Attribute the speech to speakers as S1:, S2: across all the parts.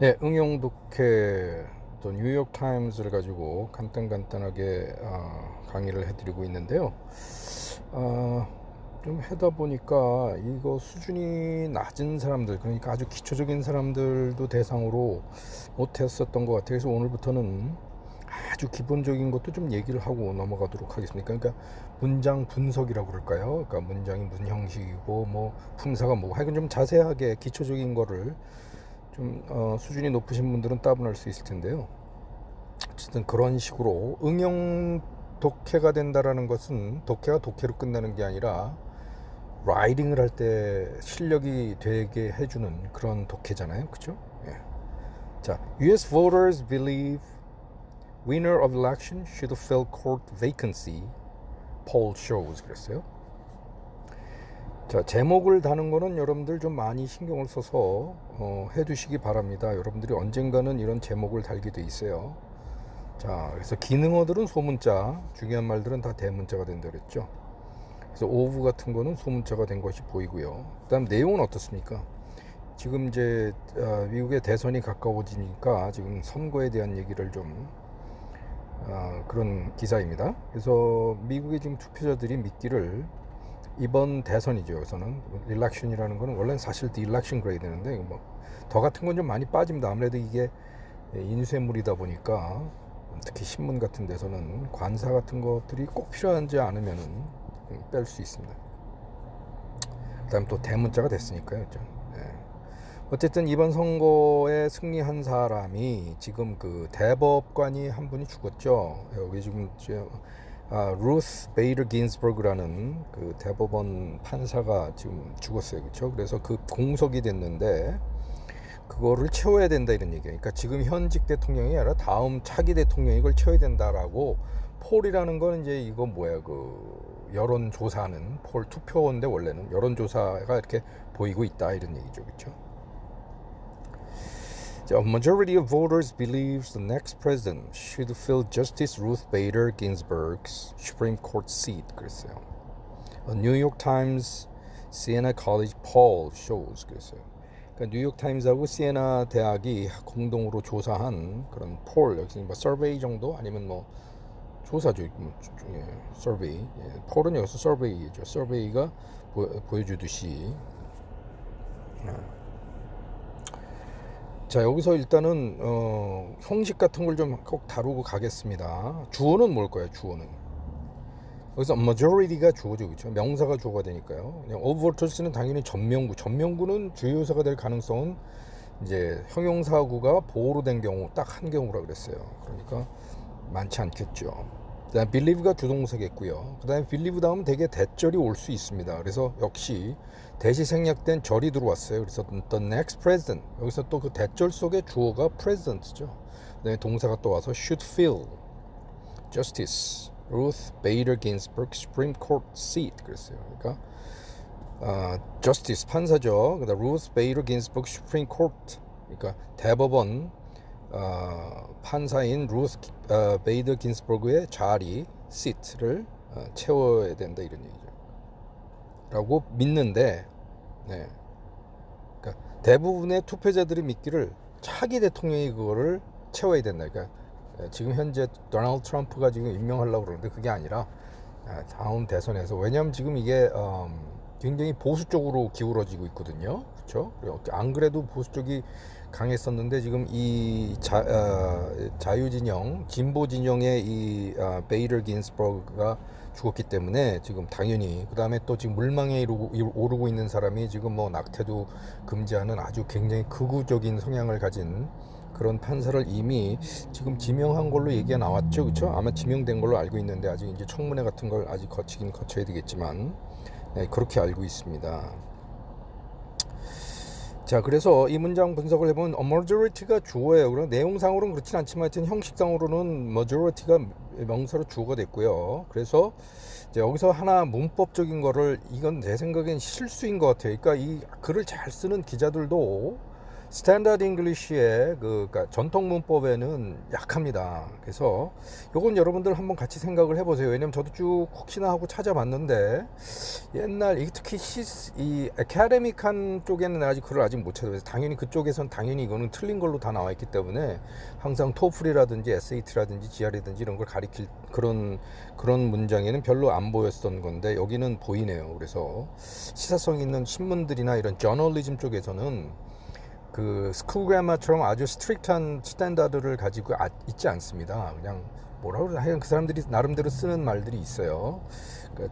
S1: 네, 응용 독해 또 뉴욕 타임즈를 가지고 간단간단하게 어, 강의를 해드리고 있는데요. 어, 좀 하다 보니까 이거 수준이 낮은 사람들, 그러니까 아주 기초적인 사람들도 대상으로 못했었던 것 같아요. 그래서 오늘부터는 아주 기본적인 것도 좀 얘기를 하고 넘어가도록 하겠습니다. 그러니까 문장 분석이라고 그럴까요? 그러니까 문장이 무슨 형식이고 뭐 품사가 뭐고 하여간 좀 자세하게 기초적인 거를 좀 어, 수준이 높으신 분들은 따분할 수 있을 텐데요. 어쨌든 그런 식으로 응용 독해가 된다라는 것은 독해가 독해로 끝나는 게 아니라 라이딩을 할 때 실력이 되게 해주는 그런 독해잖아요, 그렇죠? 예. 자, U.S. voters believe winner of election should fill court vacancy. Poll shows 그랬어요. 자, 제목을 다는 거는 여러분들 좀 많이 신경을 써서 어, 해두시기 바랍니다. 여러분들이 언젠가는 이런 제목을 돼 있어요. 자, 그래서 기능어들은 소문자, 중요한 말들은 다 대문자가 된다 그랬죠. 그래서 오브 같은 거는 소문자가 된 것이 보이고요. 그다음 내용은 어떻습니까? 지금 이제 어, 미국의 대선이 가까워지니까 지금 선거에 대한 얘기를 좀 어, 그런 기사입니다. 그래서 미국의 지금 투표자들이 믿기를 이번 대선이죠. 여기서는 일렉션이라는 거는 원래는 사실 디일렉션 그래야 되는데 뭐 더 같은 건 좀 많이 빠집니다. 아무래도 이게 인쇄물이다 보니까 특히 신문 같은 데서는 관사 같은 것들이 꼭 필요하지 않으면은 뺄 수 있습니다. 그다음 또 대문자가 됐으니까요. 좀. 예. 어쨌든 이번 선거에 승리한 사람이 지금 그 대법관이 한 분이 죽었죠. 여기 지금 저, 아, 루스 베이터 긴스버그라는 그 대법원 판사가 지금 죽었어요. 그렇죠? 그래서 그 공석이 됐는데 그거를 채워야 된다 이런 얘기예요. 그러니까 지금 현직 대통령이 아니라 다음 차기 대통령이 이걸 채워야 된다라고 폴이라는 건 이제 이거 뭐야 그 여론 조사하는 폴 투표인데 원래는 여론 조사가 이렇게 보이고 있다 이런 얘기죠. 그렇죠? A majority of voters believes the next president should fill Justice Ruth Bader Ginsburg's Supreme Court seat. 그랬어요. A New York Times Siena College poll shows. 그랬어요. 그러니까 뉴욕 타임즈하고 시에나 대학이 공동으로 조사한 그런 폴 여기서 뭐 서베이 정도 아니면 뭐 조사죠. 뭐, 예, 서베이. 예, 폴은 여기서 서베이죠. 서베이가 보, 보여주듯이. 아. 자 여기서 일단은 어, 형식 같은 걸 좀 꼭 다루고 가겠습니다. 주어는 뭘 거예요? 주어는 여기서 majority가 주어죠, 그렇죠? 명사가 주어가 되니까요. 그냥 of voters는 당연히 전명구, 전명구는 주요사가 될 가능성은 이제 형용사구가 보호로 된 경우 딱 한 경우라 그랬어요. 그러니까 많지 않겠죠. 그다음 believe가 주동사겠고요. 그다음에 believe 다음 되게 대절이 올 수 있습니다. 그래서 역시 대시 생략된 절이 들어왔어요. 그래서 the next president 여기서 또 그 대절 속에 주어가 president죠. 그다음에 동사가 또 와서 should fill justice Ruth Bader Ginsburg Supreme Court seat 그랬어요. 그러니까 어, justice 판사죠. 그다음 Ruth Bader Ginsburg Supreme Court 그러니까 대법원 어, 판사인 루스 어, 베이더 긴스버그의 자리 시트를 어, 채워야 된다 이런 얘기죠. 라고 믿는데 네. 그러니까 대부분의 투표자들이 믿기를 차기 대통령이 그거를 채워야 된다. 그러니까 지금 현재 도널드 트럼프가 지금 임명하려고 그러는데 그게 아니라 다음 대선에서 왜냐하면 지금 이게 음, 굉장히 보수 쪽으로 기울어지고 있거든요. 그렇죠? 안 그래도 보수 쪽이 강했었는데 지금 이 자, 어, 자유진영, 진보 진영의 이 어, 베이터 긴스버그가 죽었기 때문에 지금 당연히 그 다음에 또 지금 물망에 이루고, 오르고 있는 사람이 지금 뭐 낙태도 금지하는 아주 굉장히 극우적인 성향을 가진 그런 판사를 이미 지금 지명한 걸로 얘기가 나왔죠, 그렇죠? 아마 지명된 걸로 알고 있는데 아직 이제 청문회 같은 걸 아직 거치긴 거쳐야 되겠지만 네, 그렇게 알고 있습니다. 자, 그래서 이 문장 분석을 해보면 majority가 주어예요. 그럼 내용상으로는 그렇진 않지만 하여튼 형식상으로는 majority가 명사로 주어가 됐고요. 그래서 이제 여기서 하나 문법적인 거를 이건 내 생각엔 실수인 것 같아요. 그러니까 이 글을 잘 쓰는 기자들도 스탠다드 잉글리시의 그 그러니까 전통 문법에는 약합니다. 그래서 요건 여러분들 한번 같이 생각을 해보세요. 왜냐면 저도 쭉 혹시나 하고 찾아봤는데 옛날 이 특히 시, 이 아카데믹한 쪽에는 아직 글을 아직 못 찾아봐서 당연히 그쪽에선 당연히 이거는 틀린 걸로 다 나와 있기 때문에 항상 토플이라든지 SAT라든지 GR이든지 이런 걸 가리킬 그런 그런 문장에는 별로 안 보였던 건데 여기는 보이네요. 그래서 시사성 있는 신문들이나 이런 저널리즘 쪽에서는 그 스쿨 그래머처럼 아주 스트릭트한 스탠다드를 가지고 아- 있지 않습니다. 그냥 뭐라 그러나 하여간 그 사람들이 나름대로 쓰는 말들이 있어요. 그,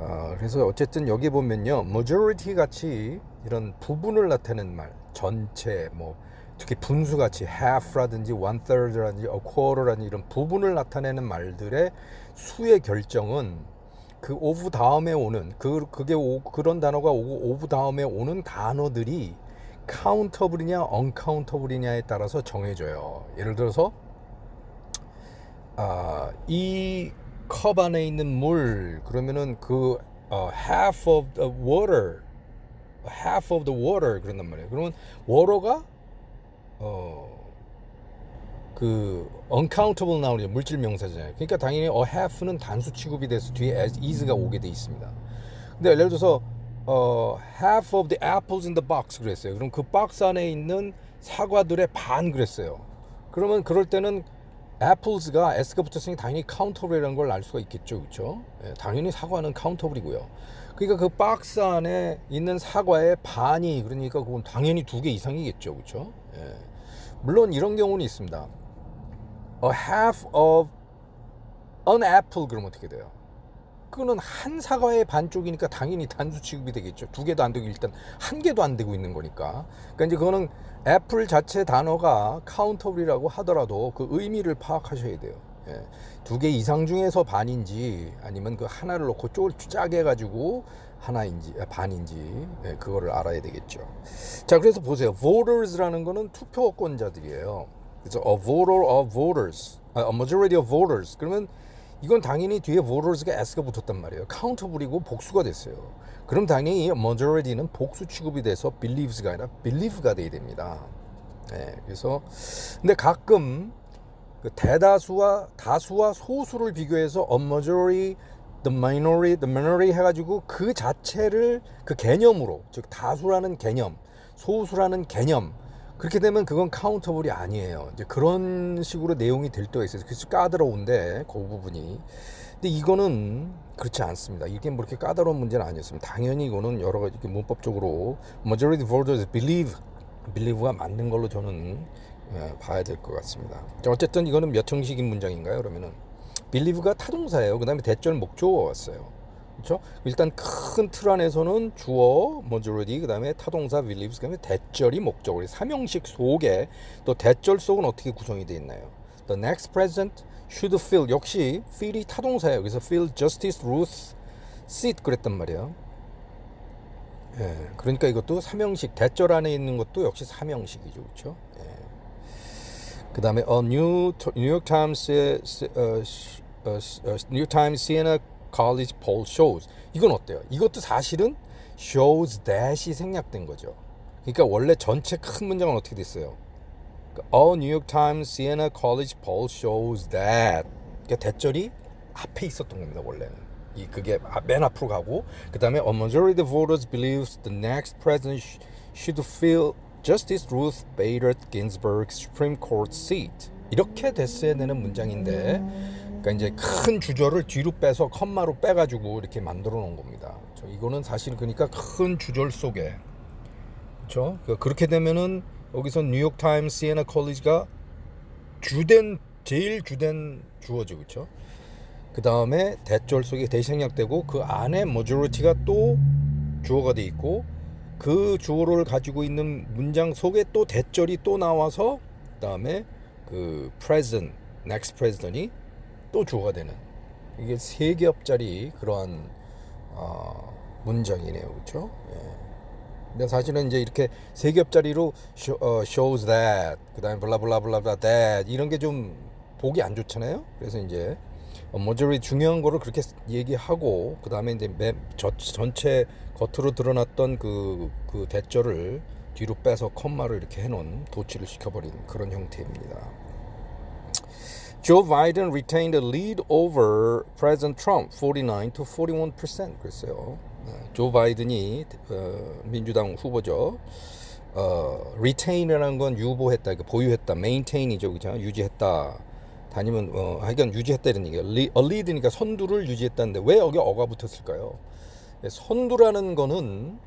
S1: 어, 그래서 어쨌든 여기 보면요, majority 같이 이런 부분을 나타내는 말, 전체 뭐 특히 분수 같이 half라든지 one third라든지 a quarter라든지 이런 부분을 나타내는 말들의 수의 결정은 그 오브 다음에 오는 그 그게 오, 그런 단어가 오고 오브 다음에 오는 단어들이 카운터블이냐 언카운터블이냐에 따라서 정해져요. 예를 들어서 아, 이 컵 안에 있는 물 그러면은 그 어, half of the water, half of the water 그런단 말이에요. 그러면 water가 어그 uncountable 나오는 물질 명사잖아요. 그러니까 당연히 a half는 단수 취급이 돼서 뒤에 as is가 오게 돼 있습니다. 근데 예를 들어서 어 half of the apples in the box 그랬어요. 그럼 그 박스 안에 있는 사과들의 반 그랬어요. 그러면 그럴 때는 apples가 s가 붙었으니 당연히 카운터블이라는 걸알 수가 있겠죠, 그렇죠? 예, 당연히 사과는 카운터블이고요. 그러니까 그 박스 안에 있는 사과의 반이 그러니까 그건 당연히 두 개 이상이겠죠, 그렇죠? 예. 물론 이런 경우는 있습니다. A half of an apple 그러면 어떻게 돼요? 그거는 한 사과의 반쪽이니까 당연히 단수 취급이 되겠죠. 두 개도 안 되고 일단 한 개도 안 되고 있는 거니까. 그러니까 이제 그거는 애플 자체 단어가 카운터블이라고 하더라도 그 의미를 파악하셔야 돼요. 예. 두개 이상 중에서 반인지 아니면 그 하나를 놓고 쪼 짜게 해가지고 하나인지 아, 반인지 예, 그거를 알아야 되겠죠. 자 그래서 보세요. voters라는 거는 투표권자들이에요. 그래서 a voter of voters, 아, a majority of voters. 그러면 이건 당연히 뒤에 voters가 s가 붙었단 말이에요. 카운터블이고 복수가 됐어요. 그럼 당연히 majority는 복수 취급이 돼서 believes가 아니라 believe가 돼야 됩니다. 네, 그래서 근데 가끔 그 대다수와 다수와 소수를 비교해서 a majority, the minority, the minority 해가지고 그 자체를 그 개념으로 즉 다수라는 개념, 소수라는 개념 그렇게 되면 그건 카운터블이 아니에요. 이제 그런 식으로 내용이 될 때가 있어요. 그래서 까다로운데 그 부분이. 근데 이거는 그렇지 않습니다. 이게 뭐 이렇게 까다로운 문제는 아니었습니다. 당연히 이거는 여러 가지 문법적으로 majority voters believe believe가 맞는 걸로 저는 예, 봐야 될 것 같습니다. 자, 어쨌든 이거는 몇 형식인 문장인가요? 그러면은 believe가 타동사예요. 그다음에 대절 목조어가 왔어요. 그렇죠? 일단 큰 틀 안에서는 주어 majority 그다음에 타동사 believes 그다음에 대절이 목적어리 삼형식 속에 또 대절 속은 어떻게 구성이 되어 있나요? The next president should fill 역시 fill이 타동사예요. 그래서 fill justice Ruth seat 그랬단 말이에요. 예, 그러니까 이것도 삼형식 대절 안에 있는 것도 역시 삼형식이죠, 그렇죠? 예. 그다음에 어, 뉴 뉴욕 타임스의 어, 시- 어, 시- 어, 뉴욕 타임스 시에나 college poll shows 이건 어때요? 이것도 사실은 shows that이 생략된 거죠. 그러니까 원래 전체 큰 문장은 어떻게 됐어요? 그러니까 A New York Times Siena College poll shows that 그러니까 대절이 앞에 있었던 겁니다 원래는 이 그게 아- 맨 앞으로 가고 그 다음에 A majority of voters believes the next president sh- should fill Justice Ruth Bader Ginsburg's Supreme Court seat 이렇게 됐어야 되는 문장인데 그러니까 이제 큰 주절을 뒤로 빼서 컴마로 빼가지고 이렇게 만들어 놓은 겁니다. 저 이거는 사실 그러니까 큰 주절 속에 그렇죠? 그렇게 되면은 여기서 뉴욕 타임스 시에나 컬리지가 주된 제일 주된 주어죠, 그렇죠? 그 다음에 대절 속에 대생략되고 그 안에 majority가 또 주어가 돼 있고 그 주어를 가지고 있는 문장 속에 또 대절이 또 나와서 그 다음에 그 present, next president이 또 주어가 되는 이게 세 겹짜리 그러한 어, 문장이네요, 그렇죠? 예. 근데 사실은 이제 이렇게 세 겹짜리로 show, 어, shows that 그다음에 블라블라블라블라 that 이런 게 좀 보기 안 좋잖아요. 그래서 이제 어, 모조리 중요한 거를 그렇게 얘기하고 그다음에 이제 맨 저, 전체 겉으로 드러났던 그, 그 대절을 뒤로 빼서 컴마를 이렇게 해놓은 도치를 시켜버린 그런 형태입니다. Joe Biden retained a lead over President Trump 49 to 41% 그랬어요. 네, 조 바이든이 어, 민주당 후보죠. 어, retain이라는 건 유보했다, 그러니까 보유했다, maintain이죠, 그죠? 유지했다. 다니면 어, 하여간 유지했다 이런 얘기가 a lead니까 선두를 유지했다는데 왜 여기 어가 붙었을까요? 예, 선두라는 거는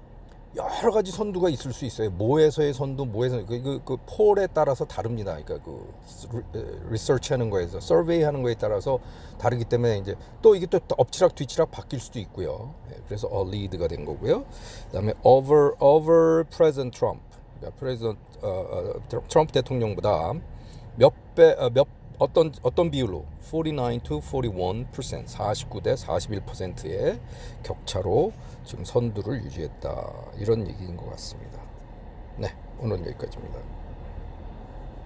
S1: 여러 가지 선두가 있을 수 있어요. 모에서의 선두, 모에서 그, 그, 그 폴에 따라서 다릅니다. 그러니까 그 리서치하는 거에서 서베이하는 거에 따라서 다르기 때문에 이제 또 이게 또 엎치락 뒤치락 바뀔 수도 있고요. 예, 그래서 어 리드가 된 거고요. 그다음에 over over President Trump, 그러니까 President 어, 어, 트럼프 대통령보다 몇배몇 어떤 어떤 비율로 49 to 41% 49대 41%의 격차로 지금 선두를 유지했다 이런 얘기인 것 같습니다. 네 오늘 여기까지입니다.